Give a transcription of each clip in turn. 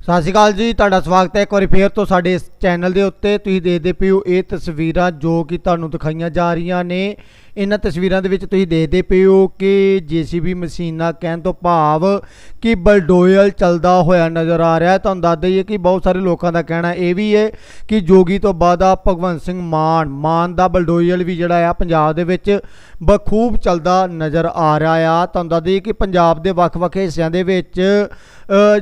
ਸਤਿ ਸ਼੍ਰੀ ਅਕਾਲ ਜੀ, ਤੁਹਾਡਾ ਸਵਾਗਤ ਹੈ ਇੱਕ ਵਾਰੀ ਫੇਰ ਤੋਂ ਸਾਡੇ ਇਸ ਚੈਨਲ ਦੇ ਉੱਤੇ। ਤੁਸੀਂ ਦੇਖਦੇ ਪਿਓ ਇਹ ਤਸਵੀਰਾਂ ਜੋ ਕਿ ਤੁਹਾਨੂੰ ਦਿਖਾਈਆਂ ਜਾ ਰਹੀਆਂ ਨੇ। ਇਹਨਾਂ ਤਸਵੀਰਾਂ ਦੇ ਵਿੱਚ ਤੁਸੀਂ ਦੇਖਦੇ ਪਏ ਹੋ ਕਿ ਜੀਸੀਬੀ ਮਸ਼ੀਨਾਂ ਕਹਿਣ ਤੋਂ ਭਾਵ ਕਿ ਬਲਡੋਇਲ ਚੱਲਦਾ ਹੋਇਆ ਨਜ਼ਰ ਆ ਰਿਹਾ ਹੈ। ਤੁਹਾਨੂੰ ਦੱਸ ਦਈਏ ਕਿ ਬਹੁਤ ਸਾਰੇ ਲੋਕਾਂ ਦਾ ਕਹਿਣਾ ਇਹ ਵੀ ਹੈ ਕਿ ਜੋਗੀ ਤੋਂ ਬਾਅਦ ਆ ਭਗਵੰਤ ਸਿੰਘ ਮਾਨ ਮਾਨ ਦਾ ਬਲਡੋਇਲ ਵੀ ਜਿਹੜਾ ਆ ਪੰਜਾਬ ਦੇ ਵਿੱਚ ਬਖੂਬ ਚੱਲਦਾ ਨਜ਼ਰ ਆ ਰਿਹਾ ਆ। ਤੁਹਾਨੂੰ ਦੱਸ ਦਈਏ ਕਿ ਪੰਜਾਬ ਦੇ ਵੱਖ-ਵੱਖ ਹਿੱਸਿਆਂ ਦੇ ਵਿੱਚ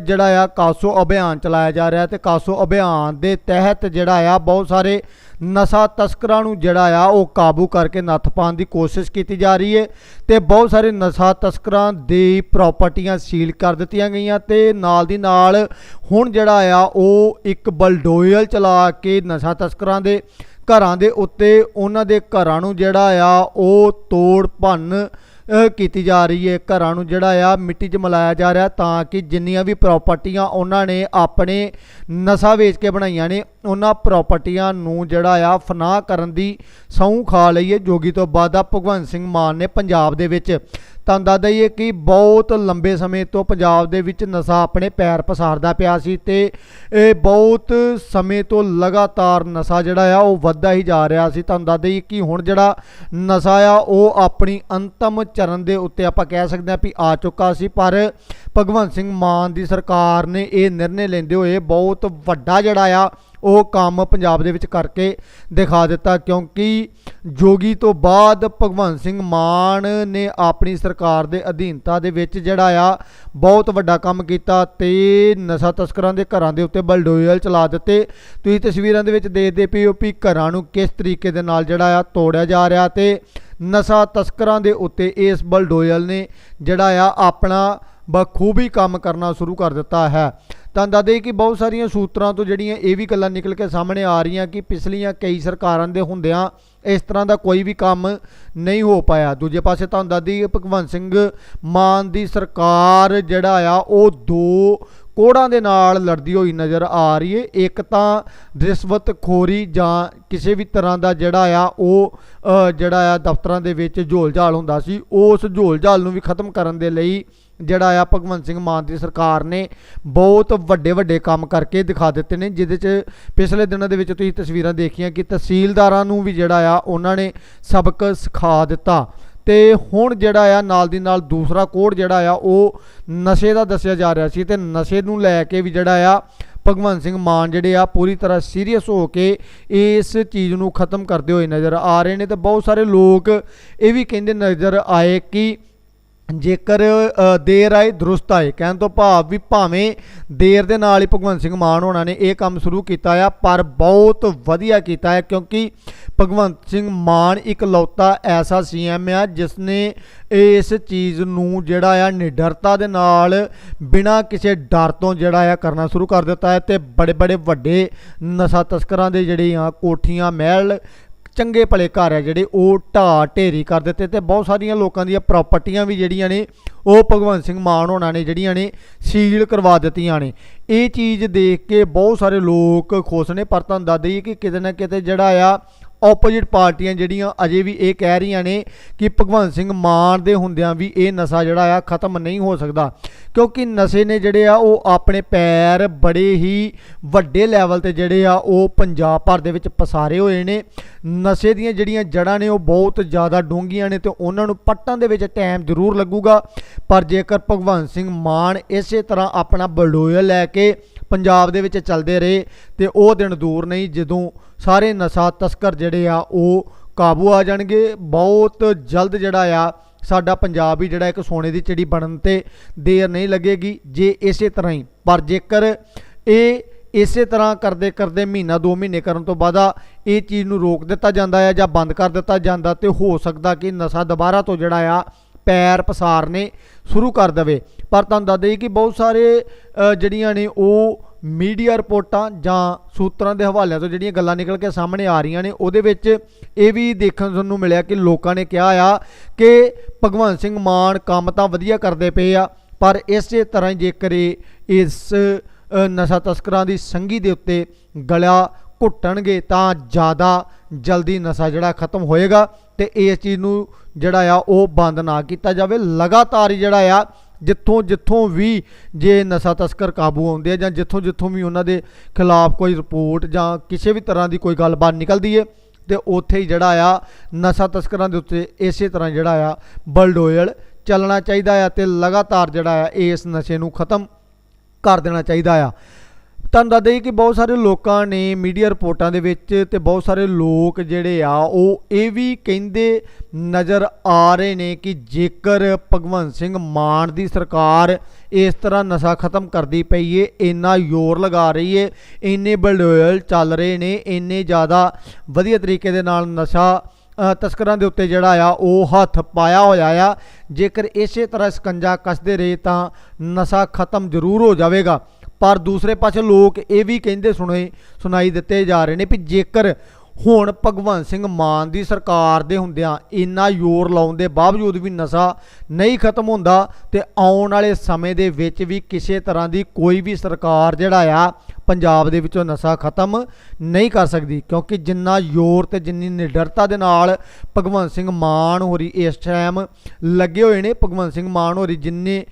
ਜਿਹੜਾ ਆ ਕਾਸੋ ਅਭਿਆਨ ਚਲਾਇਆ ਜਾ ਰਿਹਾ ਤੇ ਕਾਸੋ ਅਭਿਆਨ ਦੇ ਤਹਿਤ ਜਿਹੜਾ ਆ ਬਹੁਤ ਸਾਰੇ ਨਸ਼ਾ ਤਸਕਰਾਂ ਨੂੰ ਜਿਹੜਾ ਆ ਉਹ ਕਾਬੂ ਕਰਕੇ ਨੱਥ ਪਾਉਣ ਦੀ ਕੋਸ਼ਿਸ਼ ਕੀਤੀ ਜਾ ਰਹੀ ਹੈ ਤੇ ਬਹੁਤ ਸਾਰੇ ਨਸ਼ਾ ਤਸਕਰਾਂ ਦੀ ਪ੍ਰਾਪਰਟੀਆਂ ਸੀਲ ਕਰ ਦਿੱਤੀਆਂ ਗਈਆਂ ਤੇ ਨਾਲ ਦੀ ਨਾਲ ਹੁਣ ਜਿਹੜਾ ਆ ਉਹ ਇੱਕ ਬਲਡੋਇਲ ਚਲਾ ਕੇ ਨਸ਼ਾ ਤਸਕਰਾਂ ਦੇ ਘਰਾਂ ਦੇ ਉੱਤੇ ਉਹਨਾਂ ਦੇ ਘਰਾਂ ਨੂੰ ਜਿਹੜਾ ਆ ਉਹ ਤੋੜ ਭੰਨ ਕੀਤੀ ਜਾ ਰਹੀ ਹੈ ਘਰਾਂ ਨੂੰ ਜਿਹੜਾ ਆ ਮਿੱਟੀ 'ਚ ਮਿਲਾਇਆ ਜਾ ਰਿਹਾ ਤਾਂ ਕਿ ਜਿੰਨੀਆਂ ਵੀ ਪ੍ਰਾਪਰਟੀਆਂ ਉਹਨਾਂ ਨੇ ਆਪਣੇ ਨਸ਼ਾ ਵੇਚ ਕੇ ਬਣਾਈਆਂ ਨੇ, ਉਹਨਾਂ ਪ੍ਰਾਪਰਟੀਆਂ ਨੂੰ ਜਿਹੜਾ ਆ ਫਨਾਹ ਕਰਨ ਦੀ ਸਹੁੰ ਖਾ ਲਈ ਹੈ। ਜੋਗੀ ਤੋਂ ਬਾਅਦ ਆ ਭਗਵੰਤ ਸਿੰਘ ਮਾਨ ਨੇ ਪੰਜਾਬ ਦੇ ਵਿੱਚ ਤੁਹਾਨੂੰ ਦੱਸ ਦਈਏ ਕਿ ਬਹੁਤ ਲੰਬੇ ਸਮੇਂ ਤੋਂ ਪੰਜਾਬ ਦੇ ਵਿੱਚ ਨਸ਼ਾ ਆਪਣੇ ਪੈਰ ਪਸਾਰਦਾ ਪਿਆ ਸੀ ਤੇ ਇਹ ਬਹੁਤ ਸਮੇਂ ਤੋਂ ਲਗਾਤਾਰ ਨਸ਼ਾ ਜਿਹੜਾ ਆ ਉਹ ਵੱਧਦਾ ਹੀ ਜਾ ਰਿਹਾ ਸੀ। ਤੁਹਾਨੂੰ ਦੱਸ ਦਈਏ ਕਿ ਹੁਣ ਜਿਹੜਾ ਨਸ਼ਾ ਆ, ਉਹ ਆਪਣੀ ਅੰਤਮ ਚਰਨ ਦੇ ਉੱਤੇ ਆਪਾਂ ਕਹਿ ਸਕਦੇ ਹਾਂ ਵੀ ਆ ਚੁੱਕਾ ਸੀ। ਪਰ ਭਗਵੰਤ ਸਿੰਘ ਮਾਨ ਦੀ ਸਰਕਾਰ ਨੇ ਇਹ ਨਿਰਣੇ ਲੈਂਦੇ ਹੋਏ ਬਹੁਤ ਵੱਡਾ ਜਿਹੜਾ ਆ ਉਹ ਕੰਮ ਪੰਜਾਬ ਦੇ ਵਿੱਚ ਕਰਕੇ ਦਿਖਾ ਦਿੱਤਾ ਕਿਉਂਕਿ ਜੋਗੀ ਤੋਂ ਬਾਅਦ ਭਗਵੰਤ ਸਿੰਘ ਮਾਨ ਨੇ ਆਪਣੀ ਸਰਕਾਰ ਦੇ ਅਧੀਨਤਾ ਦੇ ਵਿੱਚ ਜਿਹੜਾ ਆ, ਬਹੁਤ ਵੱਡਾ ਕੰਮ ਕੀਤਾ ਤੇ ਨਸ਼ਾ ਤਸਕਰਾਂ ਦੇ ਘਰਾਂ ਦੇ ਉੱਤੇ ਬਲਡੋਜ਼ਰ ਚਲਾ ਦਿੱਤੇ। ਤੁਸੀਂ ਤਸਵੀਰਾਂ ਦੇ ਵਿੱਚ ਦੇਖਦੇ ਪਏ ਵੀ ਘਰਾਂ ਨੂੰ ਕਿਸ ਤਰੀਕੇ ਦੇ ਨਾਲ ਜਿਹੜਾ ਆ ਤੋੜਿਆ ਜਾ ਰਿਹਾ ਤੇ ਨਸ਼ਾ ਤਸਕਰਾਂ ਦੇ ਉੱਤੇ ਇਸ ਬਲਡੋਜ਼ਰ ਨੇ ਜਿਹੜਾ ਆ ਆਪਣਾ ਬਖੂਬੀ ਕੰਮ ਕਰਨਾ ਸ਼ੁਰੂ ਕਰ ਦਿੱਤਾ ਹੈ। ਤਾਂ ਦੱਸਦੇ ਕਿ ਬਹੁਤ ਸਾਰੀਆਂ ਸੂਤਰਾਂ ਤੋਂ ਜਿਹੜੀਆਂ ਇਹ ਵੀ ਗੱਲਾਂ ਨਿਕਲ ਕੇ ਸਾਹਮਣੇ ਆ ਰਹੀਆਂ ਕਿ ਪਿਛਲੀਆਂ ਕਈ ਸਰਕਾਰਾਂ ਦੇ ਹੁੰਦਿਆਂ ਇਸ ਤਰ੍ਹਾਂ ਦਾ ਕੋਈ ਵੀ ਕੰਮ ਨਹੀਂ ਹੋ ਪਾਇਆ। ਦੂਜੇ ਪਾਸੇ ਤੁਹਾਨੂੰ ਦੱਸਦੀ ਭਗਵੰਤ ਸਿੰਘ ਮਾਨ ਦੀ ਸਰਕਾਰ ਜਿਹੜਾ ਆ, ਉਹ ਦੋ ਕੋੜਾਂ ਦੇ ਨਾਲ ਲੜਦੀ ਹੋਈ ਨਜ਼ਰ ਆ ਰਹੀ ਏ ਇੱਕ ਤਾਂ ਰਿਸ਼ਵਤ ਖੋਰੀ ਜਾਂ ਕਿਸੇ ਵੀ ਤਰ੍ਹਾਂ ਦਾ ਜਿਹੜਾ ਆ, ਉਹ ਜਿਹੜਾ ਆ ਦਫ਼ਤਰਾਂ ਦੇ ਵਿੱਚ ਝੋਲਝਾਲ ਹੁੰਦਾ ਸੀ, ਉਸ ਝੋਲਝਾਲ ਨੂੰ ਵੀ ਖਤਮ ਕਰਨ ਦੇ ਲਈ ਜਿਹੜਾ ਆ ਭਗਵੰਤ ਸਿੰਘ ਮਾਨ ਦੀ ਸਰਕਾਰ ਨੇ ਬਹੁਤ ਵੱਡੇ ਵੱਡੇ ਕੰਮ ਕਰਕੇ ਦਿਖਾ ਦਿੱਤੇ ਨੇ, ਜਿਹਦੇ 'ਚ ਪਿਛਲੇ ਦਿਨਾਂ ਦੇ ਵਿੱਚ ਤੁਸੀਂ ਤਸਵੀਰਾਂ ਦੇਖੀਆਂ ਕਿ ਤਹਿਸੀਲਦਾਰਾਂ ਨੂੰ ਵੀ ਜਿਹੜਾ ਆ ਉਹਨਾਂ ਨੇ ਸਬਕ ਸਿਖਾ ਦਿੱਤਾ। ਤੇ ਹੁਣ ਜਿਹੜਾ ਆ ਨਾਲ ਦੀ ਨਾਲ ਦੂਸਰਾ ਕੋਡ ਜਿਹੜਾ ਆ ਉਹ ਨਸ਼ੇ ਦਾ ਦੱਸਿਆ ਜਾ ਰਿਹਾ ਸੀ ਤੇ ਨਸ਼ੇ ਨੂੰ ਲੈ ਕੇ ਵੀ ਜਿਹੜਾ ਆ ਭਗਵੰਤ ਸਿੰਘ ਮਾਨ ਜਿਹੜੇ ਆ ਪੂਰੀ ਤਰ੍ਹਾਂ ਸੀਰੀਅਸ ਹੋ ਕੇ ਇਸ ਚੀਜ਼ ਨੂੰ ਖਤਮ ਕਰਦੇ ਹੋਏ ਨਜ਼ਰ ਆ ਰਹੇ ਨੇ ਤੇ ਬਹੁਤ ਸਾਰੇ ਲੋਕ ਇਹ ਵੀ ਕਹਿੰਦੇ ਨਜ਼ਰ ਆਏ ਕਿ ਜੇਕਰ ਦੇਰ ਆਏ ਦਰੁਸਤ ਆਏ, ਕਹਿਣ ਤੋਂ ਭਾਵ ਵੀ ਭਾਵੇਂ ਦੇਰ ਦੇ ਨਾਲ ਹੀ ਭਗਵੰਤ ਸਿੰਘ ਮਾਨ ਹੋਣਾ ਨੇ ਇਹ ਕੰਮ ਸ਼ੁਰੂ ਕੀਤਾ ਆ, ਪਰ ਬਹੁਤ ਵਧੀਆ ਕੀਤਾ ਹੈ, ਕਿਉਂਕਿ ਭਗਵੰਤ ਸਿੰਘ ਮਾਨ ਇੱਕ ਲੌਤਾ ਐਸਾ ਸੀਐਮ ਆ ਜਿਸ ਨੇ ਇਸ ਚੀਜ਼ ਨੂੰ ਜਿਹੜਾ ਆ ਨਿਡਰਤਾ ਦੇ ਨਾਲ ਬਿਨਾਂ ਕਿਸੇ ਡਰ ਤੋਂ ਜਿਹੜਾ ਆ ਕਰਨਾ ਸ਼ੁਰੂ ਕਰ ਦਿੱਤਾ ਹੈ ਤੇ ਬੜੇ ਬੜੇ ਵੱਡੇ ਨਸ਼ਾ ਤਸਕਰਾਂ ਦੇ ਜਿਹੜੇ ਆ ਕੋਠੀਆਂ, ਮਹਿਲ ਚੰਗੇ ਭਲੇ ਘਰ ਹੈ ਜਿਹੜੇ ਉਹ ਢਾਹ ਢੇਰੀ ਕਰ ਦਿੱਤੇ ਤੇ ਬਹੁਤ ਸਾਰੀਆਂ ਲੋਕਾਂ ਦੀਆਂ ਪ੍ਰਾਪਰਟੀਆਂ ਵੀ ਜਿਹੜੀਆਂ ਨੇ, ਉਹ ਭਗਵੰਤ ਸਿੰਘ ਮਾਨ ਹੋਣਾ ਨੇ ਜਿਹੜੀਆਂ ਨੇ ਸੀਲ ਕਰਵਾ ਦਿੱਤੀਆਂ ਨੇ। ਇਹ ਚੀਜ਼ ਦੇਖ ਕੇ ਬਹੁਤ ਸਾਰੇ ਲੋਕ ਖੁਸ਼ ਨੇ, ਪਰ ਤੁਹਾਨੂੰ ਦੱਸ ਦਈਏ ਕਿ ਕਿਤੇ ਨਾ ਕਿਤੇ ਜਿਹੜਾ ਆ ਆਪੋਜੀਟ ਪਾਰਟੀਆਂ ਜਿਹੜੀਆਂ ਅਜੇ ਵੀ ਇਹ ਕਹਿ ਰਹੀਆਂ ਨੇ ਕਿ ਭਗਵੰਤ ਸਿੰਘ ਮਾਨ ਦੇ ਹੁੰਦਿਆਂ ਵੀ ਇਹ ਨਸ਼ਾ ਜਿਹੜਾ ਆ ਖਤਮ ਨਹੀਂ ਹੋ ਸਕਦਾ। ਕਿਉਂਕਿ ਨਸ਼ੇ ਨੇ ਜਿਹੜੇ ਆ ਉਹ ਆਪਣੇ ਪੈਰ ਬੜੇ ਹੀ ਵੱਡੇ ਲੈਵਲ ਤੇ ਜਿਹੜੇ ਆ ਉਹ ਪੰਜਾਬ ਭਰ ਦੇ ਵਿੱਚ ਪਸਾਰੇ ਹੋਏ ਨੇ। ਨਸ਼ੇ ਦੀਆਂ ਜਿਹੜੀਆਂ ਜੜ੍ਹਾਂ ਨੇ ਉਹ ਬਹੁਤ ਜ਼ਿਆਦਾ ਡੂੰਘੀਆਂ ਨੇ ਤੇ ਉਹਨਾਂ ਨੂੰ ਪੱਟਣ ਦੇ ਵਿੱਚ ਟਾਈਮ ਜ਼ਰੂਰ ਲੱਗੂਗਾ। ਪਰ ਜੇਕਰ ਭਗਵੰਤ ਸਿੰਘ ਮਾਨ ਇਸੇ ਤਰ੍ਹਾਂ ਆਪਣਾ ਬਲਡੋਜ਼ਰ ਲੈ ਕੇ ਪੰਜਾਬ ਦੇ ਵਿੱਚ ਚੱਲਦੇ ਰਹੇ ਤੇ ਉਹ ਦਿਨ ਦੂਰ ਨਹੀਂ, ਜਦੋਂ ਸਾਰੇ ਨਸ਼ਾ ਤਸਕਰ ਜਿਹੜੇ ਆ, ਉਹ ਕਾਬੂ ਆ ਜਾਣਗੇ। ਬਹੁਤ ਜਲਦ ਜਿਹੜਾ ਆ, ਸਾਡਾ ਪੰਜਾਬ ਹੀ ਜਿਹੜਾ ਇੱਕ ਸੋਨੇ ਦੀ ਚਿੜੀ ਬਣਨ ਤੇ ਦੇਰ ਨਹੀਂ ਲੱਗੇਗੀ। ਜੇ ਇਸੇ ਤਰ੍ਹਾਂ ਹੀ, ਪਰ ਜੇਕਰ ਇਹ ਇਸੇ ਤਰ੍ਹਾਂ ਕਰਦੇ ਕਰਦੇ ਮਹੀਨਾ 2 ਮਹੀਨੇ ਕਰਨ ਤੋਂ ਬਾਅਦ ਇਹ ਚੀਜ਼ ਨੂੰ ਰੋਕ ਦਿੱਤਾ ਜਾਂਦਾ ਹੈ ਜਾਂ ਬੰਦ ਕਰ ਦਿੱਤਾ ਜਾਂਦਾ ਤੇ ਹੋ ਸਕਦਾ ਕਿ ਨਸ਼ਾ ਦੁਬਾਰਾ ਤੋਂ ਜਿਹੜਾ ਆ, ਪੈਰ ਪਸਾਰਨੇ ਸ਼ੁਰੂ ਕਰ ਦੇਵੇ। ਪਰ ਤੁਹਾਨੂੰ ਦੱਸ ਦਈਏ ਕਿ ਬਹੁਤ ਸਾਰੇ ਜਿਹੜੀਆਂ ਨੇ ਉਹ ਮੀਡੀਆ ਰਿਪੋਰਟਾਂ ਜਾਂ ਸੂਤਰਾਂ ਦੇ ਹਵਾਲਿਆਂ ਤੋਂ ਜਿਹੜੀਆਂ ਗੱਲਾਂ ਨਿਕਲ ਕੇ ਸਾਹਮਣੇ ਆ ਰਹੀਆਂ ਨੇ, ਉਹਦੇ ਵਿੱਚ ਇਹ ਵੀ ਦੇਖਣ ਨੂੰ ਮਿਲਿਆ ਕਿ ਲੋਕਾਂ ਨੇ ਕਿਹਾ ਆ ਕਿ ਭਗਵੰਤ ਸਿੰਘ ਮਾਨ ਕੰਮ ਤਾਂ ਵਧੀਆ ਕਰਦੇ ਪਏ ਆ, ਪਰ ਇਸੇ ਤਰ੍ਹਾਂ ਹੀ ਜੇਕਰ ਇਹ, ਇਸ ਨਸ਼ਾ ਤਸਕਰਾਂ ਦੀ ਸੰਗੀ ਦੇ ਉੱਤੇ ਗਲਾ ਘੁੱਟਣਗੇ ਤਾਂ ਜ਼ਿਆਦਾ ਜਲਦੀ ਨਸ਼ਾ ਜਿਹੜਾ ਖਤਮ ਹੋਏਗਾ ਤੇ ਇਸ ਚੀਜ਼ ਨੂੰ ਜਿਹੜਾ ਆ ਉਹ ਬੰਦ ਨਾ ਕੀਤਾ ਜਾਵੇ। ਲਗਾਤਾਰ ਜਿਹੜਾ ਆ ਜਿੱਥੋਂ ਜਿੱਥੋਂ ਵੀ ਜੇ ਨਸ਼ਾ ਤਸਕਰ ਕਾਬੂ ਆਉਂਦੇ ਆ ਜਾਂ ਜਿੱਥੋਂ ਜਿੱਥੋਂ ਵੀ ਉਹਨਾਂ ਦੇ ਖਿਲਾਫ ਕੋਈ ਰਿਪੋਰਟ ਜਾਂ ਕਿਸੇ ਵੀ ਤਰ੍ਹਾਂ ਦੀ ਕੋਈ ਗੱਲਬਾਤ ਨਿਕਲਦੀ ਹੈ ਤੇ ਉੱਥੇ ਹੀ ਜਿਹੜਾ ਆ ਨਸ਼ਾ ਤਸਕਰਾਂ ਦੇ ਉੱਤੇ ਇਸੇ ਤਰ੍ਹਾਂ ਜਿਹੜਾ ਆ ਬਲਡੋਇਲ ਚੱਲਣਾ ਚਾਹੀਦਾ ਆ ਤੇ ਲਗਾਤਾਰ ਜਿਹੜਾ ਆ ਇਸ ਨਸ਼ੇ ਨੂੰ ਖਤਮ ਕਰ ਦੇਣਾ ਚਾਹੀਦਾ ਆ। ਤੁਹਾਨੂੰ ਦੱਸ ਦਈਏ ਕਿ ਬਹੁਤ ਸਾਰੇ ਲੋਕਾਂ ਨੇ ਮੀਡੀਆ ਰਿਪੋਰਟਾਂ ਦੇ ਵਿੱਚ ਤੇ ਬਹੁਤ ਸਾਰੇ ਲੋਕ ਜਿਹੜੇ ਆ, ਉਹ ਇਹ ਵੀ ਕਹਿੰਦੇ ਨਜ਼ਰ ਆ ਰਹੇ ਨੇ ਕਿ ਜੇਕਰ ਭਗਵੰਤ ਸਿੰਘ ਮਾਨ ਦੀ ਸਰਕਾਰ ਇਸ ਤਰ੍ਹਾਂ ਨਸ਼ਾ ਖਤਮ ਕਰਦੀ ਪਈ ਏ, ਇੰਨਾ ਜ਼ੋਰ ਲਗਾ ਰਹੀ ਏ, ਇੰਨੇ ਬਲਡੋਇਲ ਚੱਲ ਰਹੇ ਨੇ, ਇੰਨੇ ਜ਼ਿਆਦਾ ਵਧੀਆ ਤਰੀਕੇ ਦੇ ਨਾਲ ਨਸ਼ਾ ਤਸਕਰਾਂ ਦੇ ਉੱਤੇ ਜਿਹੜਾ ਆ, ਉਹ ਹੱਥ ਪਾਇਆ ਹੋਇਆ ਆ, ਜੇਕਰ ਇਸੇ ਤਰ੍ਹਾਂ ਸਕੰਜਾ ਕੱਸਦੇ ਰਹੇ ਤਾਂ ਨਸ਼ਾ ਖਤਮ ਜ਼ਰੂਰ ਹੋ ਜਾਵੇਗਾ। ਪਰ ਦੂਸਰੇ ਪਾਸੇ ਲੋਕ ਇਹ ਵੀ ਕਹਿੰਦੇ ਸੁਣੇ, ਸੁਣਾਈ ਦਿੱਤੇ ਜਾ ਰਹੇ ਨੇ ਵੀ ਜੇਕਰ ਹੁਣ ਭਗਵੰਤ ਸਿੰਘ ਮਾਨ ਦੀ ਸਰਕਾਰ ਦੇ ਹੁੰਦਿਆਂ ਇੰਨਾ ਜ਼ੋਰ ਲਾਉਣ ਦੇ ਬਾਵਜੂਦ ਵੀ ਨਸ਼ਾ ਨਹੀਂ ਖਤਮ ਹੁੰਦਾ ਤੇ ਆਉਣ ਵਾਲੇ ਸਮੇਂ ਦੇ ਵਿੱਚ ਵੀ ਕਿਸੇ ਤਰ੍ਹਾਂ ਦੀ ਕੋਈ ਵੀ ਸਰਕਾਰ ਜਿਹੜਾ ਆ, ਪੰਜਾਬ ਦੇ ਵਿੱਚੋਂ ਨਸ਼ਾ ਖਤਮ ਨਹੀਂ ਕਰ ਸਕਦੀ। ਕਿਉਂਕਿ ਜਿੰਨਾ ਜ਼ੋਰ ਤੇ ਜਿੰਨੀ ਨਿਡਰਤਾ ਦੇ ਨਾਲ ਭਗਵੰਤ ਸਿੰਘ ਮਾਨ ਹੋਰੀ ਇਸ ਟਾਈਮ ਲੱਗੇ ਹੋਏ ਨੇ, ਭਗਵੰਤ ਸਿੰਘ ਮਾਨ ਹੋਰੀ ਜਿੰਨੇ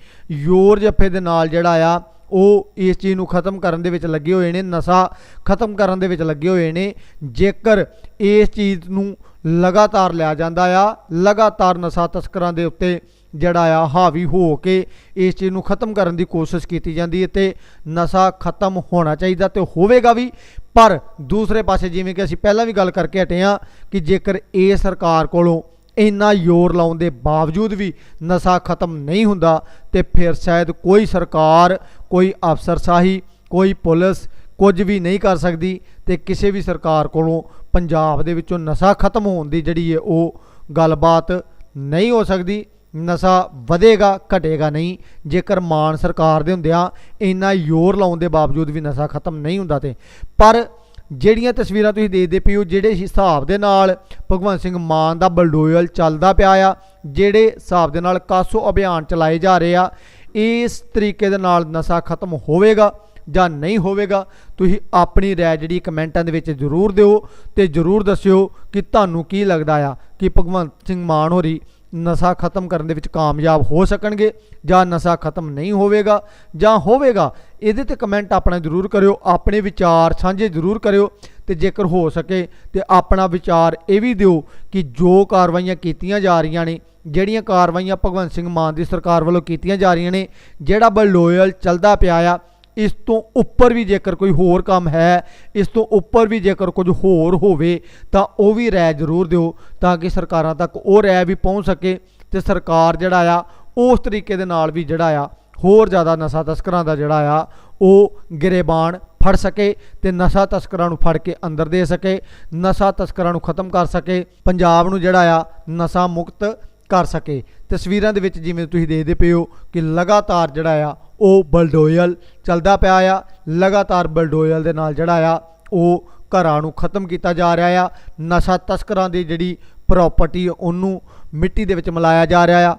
ਜ਼ੋਰ ਜੱਫੇ ਦੇ ਨਾਲ ਜਿਹੜਾ ਆ ਉਹ ਇਸ ਚੀਜ਼ ਨੂੰ ਖਤਮ ਕਰਨ ਦੇ ਵਿੱਚ ਲੱਗੇ ਹੋਏ ਨੇ, ਨਸ਼ਾ ਖਤਮ ਕਰਨ ਦੇ ਵਿੱਚ ਲੱਗੇ ਹੋਏ ਨੇ। ਜੇਕਰ ਇਸ ਚੀਜ਼ ਨੂੰ ਲਗਾਤਾਰ ਲਿਆ ਜਾਂਦਾ ਆ, ਲਗਾਤਾਰ ਨਸ਼ਾ ਤਸਕਰਾਂ ਦੇ ਉੱਤੇ ਜਿਹੜਾ ਆ ਹਾਵੀ ਹੋ ਕੇ ਇਸ ਚੀਜ਼ ਨੂੰ ਖਤਮ ਕਰਨ ਦੀ ਕੋਸ਼ਿਸ਼ ਕੀਤੀ ਜਾਂਦੀ ਹੈ ਤੇ ਨਸ਼ਾ ਖਤਮ ਹੋਣਾ ਚਾਹੀਦਾ ਤੇ ਹੋਵੇਗਾ ਵੀ। ਪਰ ਦੂਸਰੇ ਪਾਸੇ ਜਿਵੇਂ ਕਿ ਅਸੀਂ ਪਹਿਲਾਂ ਵੀ ਗੱਲ ਕਰਕੇ ਹਟੇ ਆ ਕਿ ਜੇਕਰ ਇਹ ਸਰਕਾਰ ਕੋਲੋਂ ਇੰਨਾ ਜ਼ੋਰ ਲਾਉਣ ਦੇ ਬਾਵਜੂਦ ਵੀ ਨਸ਼ਾ ਖਤਮ ਨਹੀਂ ਹੁੰਦਾ, ਤੇ ਫਿਰ ਸ਼ਾਇਦ ਕੋਈ ਸਰਕਾਰ ਕੋਈ ਅਫਸਰਸ਼ਾਹੀ, ਕੋਈ ਪੁਲਿਸ ਕੁਝ ਵੀ ਨਹੀਂ ਕਰ ਸਕਦੀ ਤੇ ਕਿਸੇ ਵੀ ਸਰਕਾਰ ਕੋਲੋਂ ਪੰਜਾਬ ਦੇ ਵਿੱਚੋਂ ਨਸ਼ਾ ਖਤਮ ਹੋਣ ਦੀ ਜਿਹੜੀ ਹੈ ਉਹ ਗੱਲਬਾਤ ਨਹੀਂ ਹੋ ਸਕਦੀ, ਨਸ਼ਾ ਵਧੇਗਾ, ਘਟੇਗਾ ਨਹੀਂ। ਜੇਕਰ ਮਾਨ ਸਰਕਾਰ ਦੇ ਹੁੰਦਿਆਂ ਇੰਨਾ ਜ਼ੋਰ ਲਾਉਣ ਦੇ ਬਾਵਜੂਦ ਵੀ ਨਸ਼ਾ ਖਤਮ ਨਹੀਂ ਹੁੰਦਾ ਤੇ। ਪਰ ਜਿਹੜੀਆਂ ਤਸਵੀਰਾਂ ਤੁਸੀਂ ਦੇਖਦੇ ਪਿਓ ਜਿਹੜੇ ਹਿਸਾਬ ਦੇ ਨਾਲ ਭਗਵੰਤ ਸਿੰਘ ਮਾਨ ਦਾ ਬਲਡੋਇਲ ਚੱਲਦਾ ਪਿਆ ਆ, ਜਿਹੜੇ ਹਿਸਾਬ ਦੇ ਨਾਲ ਕਾਸੋ ਅਭਿਆਨ ਚਲਾਏ ਜਾ ਰਹੇ ਆ ਇਸ ਤਰੀਕੇ ਦੇ ਨਾਲ ਨਸ਼ਾ ਖਤਮ ਹੋਵੇਗਾ ਜਾਂ ਨਹੀਂ ਹੋਵੇਗਾ, ਤੁਸੀਂ ਆਪਣੀ ਰਾਏ ਜਿਹੜੀ ਕਮੈਂਟਾਂ ਦੇ ਵਿੱਚ ਜ਼ਰੂਰ ਦਿਓ ਤੇ ਜ਼ਰੂਰ ਦੱਸਿਓ ਕਿ ਤੁਹਾਨੂੰ ਕੀ ਲੱਗਦਾ ਆ ਕਿ ਭਗਵੰਤ ਸਿੰਘ ਮਾਨ ਹੋਰੀ ਨਸ਼ਾ ਖਤਮ ਕਰਨ ਦੇ ਵਿੱਚ ਕਾਮਯਾਬ ਹੋ ਸਕਣਗੇ ਜਾਂ ਨਸ਼ਾ ਖਤਮ ਨਹੀਂ ਹੋਵੇਗਾ ਜਾਂ ਹੋਵੇਗਾ, ਇਹਦੇ ਤੇ ਕਮੈਂਟ ਆਪਣਾ ਜ਼ਰੂਰ ਕਰਿਓ, ਆਪਣੇ ਵਿਚਾਰ ਸਾਂਝੇ ਜ਼ਰੂਰ ਕਰਿਓ। ਤੇ ਜੇਕਰ ਹੋ ਸਕੇ ਤੇ ਆਪਣਾ ਵਿਚਾਰ ਇਹ ਵੀ ਦਿਓ ਕਿ ਜੋ ਕਾਰਵਾਈਆਂ ਕੀਤੀਆਂ ਜਾ ਰਹੀਆਂ ਨੇ, ਜਿਹੜੀਆਂ ਕਾਰਵਾਈਆਂ ਭਗਵੰਤ ਸਿੰਘ ਮਾਨ ਦੀ ਸਰਕਾਰ ਵੱਲੋਂ ਕੀਤੀਆਂ ਜਾ ਰਹੀਆਂ ਨੇ, ਜਿਹੜਾ ਬਲੋਇਲ ਚੱਲਦਾ ਪਿਆ ਆ, ਇਸ ਤੋਂ ਉੱਪਰ ਵੀ ਜੇਕਰ ਕੋਈ ਹੋਰ ਕੰਮ ਹੈ, ਇਸ ਤੋਂ ਉੱਪਰ ਵੀ ਜੇਕਰ ਕੁਝ ਹੋਰ ਹੋਵੇ, ਤਾਂ ਉਹ ਵੀ ਰਾਏ ਜ਼ਰੂਰ ਦਿਓ ਤਾਂ ਕਿ ਸਰਕਾਰਾਂ ਤੱਕ ਉਹ ਰਾਏ ਵੀ ਪਹੁੰਚ ਸਕੇ ਤੇ ਸਰਕਾਰ ਜਿਹੜਾ ਆ, ਉਸ ਤਰੀਕੇ ਦੇ ਨਾਲ ਵੀ ਜਿਹੜਾ ਆ ਹੋਰ ਜ਼ਿਆਦਾ ਨਸ਼ਾ ਤਸਕਰਾਂ ਦਾ ਜਿਹੜਾ ਆ, ਉਹ ਗਰੇਬਾਨ ਫੜ ਸਕੇ ਤੇ ਨਸ਼ਾ ਤਸਕਰਾਂ ਨੂੰ ਫੜ ਕੇ ਅੰਦਰ ਦੇ ਸਕੇ, ਨਸ਼ਾ ਤਸਕਰਾਂ ਨੂੰ ਖਤਮ ਕਰ ਸਕੇ, ਪੰਜਾਬ ਨੂੰ ਜਿਹੜਾ ਆ, ਨਸ਼ਾ ਮੁਕਤ ਕਰ ਸਕੇ। ਤਸਵੀਰਾਂ ਦੇ ਵਿੱਚ ਜਿਵੇਂ ਤੁਸੀਂ ਦੇਖਦੇ ਪਏ ਹੋ ਕਿ ਲਗਾਤਾਰ ਜਿਹੜਾ ਆ, ਉਹ ਬਲਡੋਇਲ ਚੱਲਦਾ ਪਿਆ ਆ। ਲਗਾਤਾਰ ਬਲਡੋਇਲ ਦੇ ਨਾਲ ਜਿਹੜਾ ਆ, ਉਹ ਘਰਾਂ ਨੂੰ ਖਤਮ ਕੀਤਾ ਜਾ ਰਿਹਾ ਆ। ਨਸ਼ਾ ਤਸਕਰਾਂ ਦੀ ਜਿਹੜੀ ਪ੍ਰਾਪਰਟੀ ਉਹਨੂੰ ਮਿੱਟੀ ਦੇ ਵਿੱਚ ਮਿਲਾਇਆ ਜਾ ਰਿਹਾ ਆ।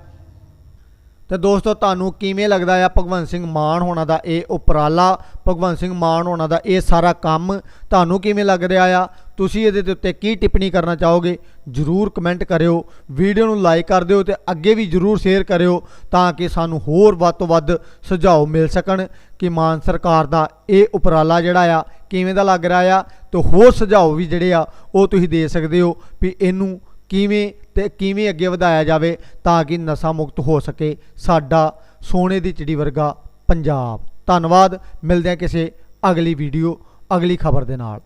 ਤੇ ਦੋਸਤੋ, ਤੁਹਾਨੂੰ ਕਿਵੇਂ ਲੱਗਦਾ ਆ ਭਗਵੰਤ ਸਿੰਘ ਮਾਨ ਹੋਣਾ ਦਾ ਇਹ ਉਪਰਾਲਾ? ਭਗਵੰਤ ਸਿੰਘ ਮਾਨ ਹੋਣਾ ਦਾ ਇਹ ਸਾਰਾ ਕੰਮ ਤੁਹਾਨੂੰ ਕਿਵੇਂ ਲੱਗ ਰਿਹਾ ਆ? ਤੁਸੀਂ ਇਹਦੇ ਦੇ ਉੱਤੇ ਕੀ ਟਿੱਪਣੀ ਕਰਨਾ ਚਾਹੋਗੇ? ਜਰੂਰ ਕਮੈਂਟ ਕਰਿਓ, ਵੀਡੀਓ ਨੂੰ ਲਾਈਕ ਕਰ ਦਿਓ ਤੇ ਅੱਗੇ ਵੀ ਜਰੂਰ ਸ਼ੇਅਰ ਕਰਿਓ ਤਾਂ ਕਿ ਸਾਨੂੰ ਹੋਰ ਵੱਧ ਤੋਂ ਵੱਧ ਸੁਝਾਅ ਮਿਲ ਸਕਣ ਕਿ ਮਾਨ ਸਰਕਾਰ ਦਾ ਇਹ ਉਪਰਾਲਾ ਜਿਹੜਾ ਆ ਕਿਵੇਂ ਦਾ ਲੱਗ ਰਿਹਾ ਆ ਤੇ ਹੋਰ ਸੁਝਾਅ ਵੀ ਜਿਹੜੇ ਆ ਉਹ ਤੁਸੀਂ ਦੇ ਸਕਦੇ ਹੋ ਵੀ ਇਹਨੂੰ ਕਿਵੇਂ ਤੇ ਕਿਵੇਂ ਅੱਗੇ ਵਧਾਇਆ ਜਾਵੇ ਤਾਂ ਕਿ ਨਸ਼ਾ ਮੁਕਤ ਹੋ ਸਕੇ ਸਾਡਾ ਸੋਨੇ ਦੀ ਚਿੜੀ ਵਰਗਾ ਪੰਜਾਬ। ਧੰਨਵਾਦ। ਮਿਲਦੇ ਹਾਂ ਕਿਸੇ ਅਗਲੀ ਵੀਡੀਓ ਅਗਲੀ ਖਬਰ ਦੇ ਨਾਲ।